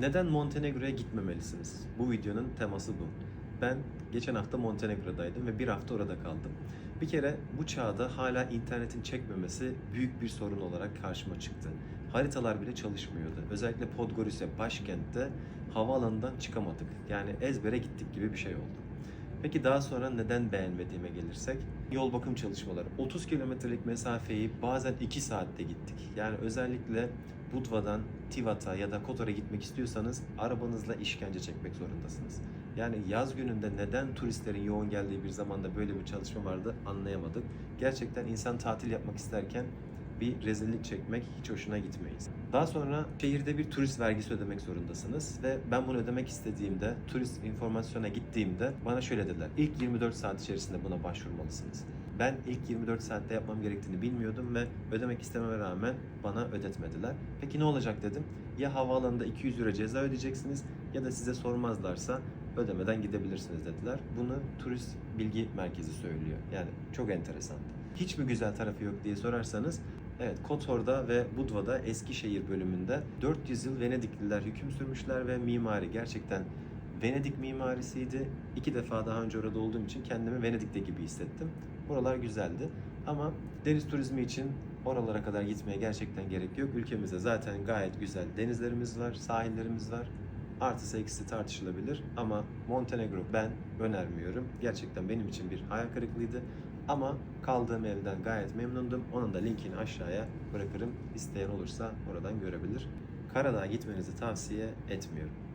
Neden Montenegro'ya gitmemelisiniz? Bu videonun teması bu. Ben geçen hafta Montenegro'daydım ve bir hafta orada kaldım. Bir kere bu çağda hala internetin çekmemesi büyük bir sorun olarak karşıma çıktı. Haritalar bile çalışmıyordu. Özellikle Podgorica başkentte havaalanından çıkamadık. Yani ezbere gittik gibi bir şey oldu. Peki daha sonra neden beğenmediğime gelirsek, yol bakım çalışmaları. 30 kilometrelik mesafeyi bazen 2 saatte gittik. Yani özellikle Budva'dan Tivat'a ya da Kotor'a gitmek istiyorsanız arabanızla işkence çekmek zorundasınız. Yani yaz gününde neden turistlerin yoğun geldiği bir zamanda böyle bir çalışma vardı anlayamadık. Gerçekten insan tatil yapmak isterken bir rezillik çekmek hiç hoşuna gitmeyiz. Daha sonra şehirde bir turist vergisi ödemek zorundasınız ve ben bunu ödemek istediğimde turist informasyona gittiğimde bana şöyle dediler. İlk 24 saat içerisinde buna başvurmalısınız. Ben ilk 24 saatte yapmam gerektiğini bilmiyordum ve ödemek istememe rağmen bana ödetmediler. Peki ne olacak dedim. Ya havaalanında 200 euro ceza ödeyeceksiniz ya da size sormazlarsa ödemeden gidebilirsiniz dediler. Bunu turist bilgi merkezi söylüyor. Yani çok enteresan. Hiç mi güzel tarafı yok diye sorarsanız Evet, Kotor'da ve Budva'da Eskişehir bölümünde 400 yıl Venedikliler hüküm sürmüşler ve mimari gerçekten Venedik mimarisiydi. İki defa daha önce orada olduğum için kendimi Venedik'te gibi hissettim. Buralar güzeldi ama deniz turizmi için oralara kadar gitmeye gerçekten gerek yok. Ülkemizde zaten gayet güzel denizlerimiz var, sahillerimiz var. Artısı eksisi tartışılabilir ama Montenegro ben önermiyorum. Gerçekten benim için bir hayal kırıklığıydı. Ama kaldığım evden gayet memnundum. Onun da linkini aşağıya bırakırım. İsteyen olursa oradan görebilir. Karadağ'a gitmenizi tavsiye etmiyorum.